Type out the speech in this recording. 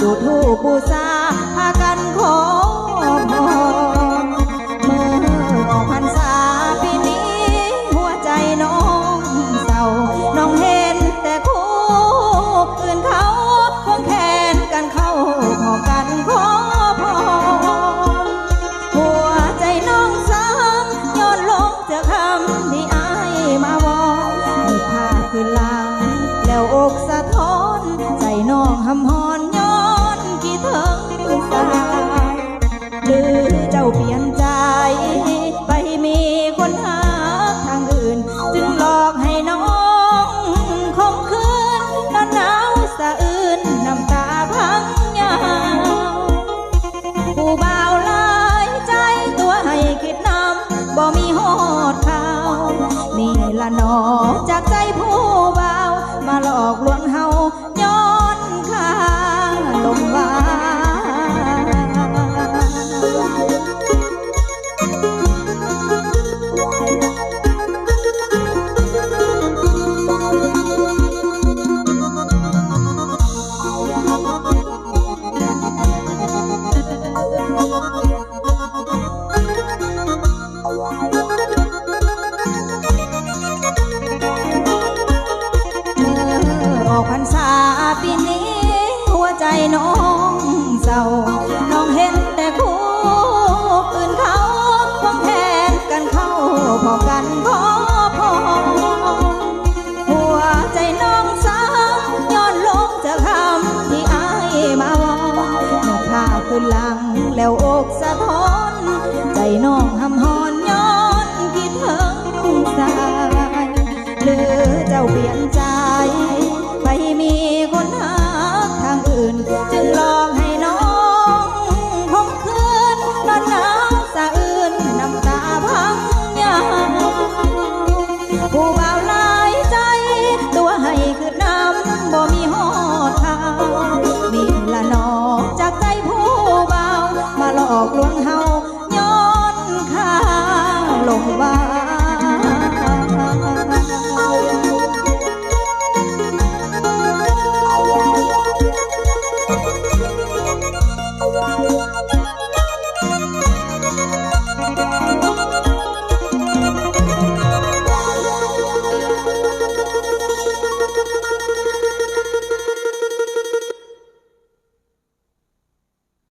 จุดหูบูชาพากันขอ อกพรรษาปีนี้ หัวใจน้องเศร้า น้องเห็นแต่คู่อื่นเขาควงแทนกันเข้าพอกันขอพอหัวใจน้องสาวย้อนลงจากคำที่อายมาวอนหนูพาขึ้นหลังแล้วอกสะท้อน ใจน้องหำหอนย้อนคิดถึงสายหรือเจ้าเปลี่ยนใจ 晚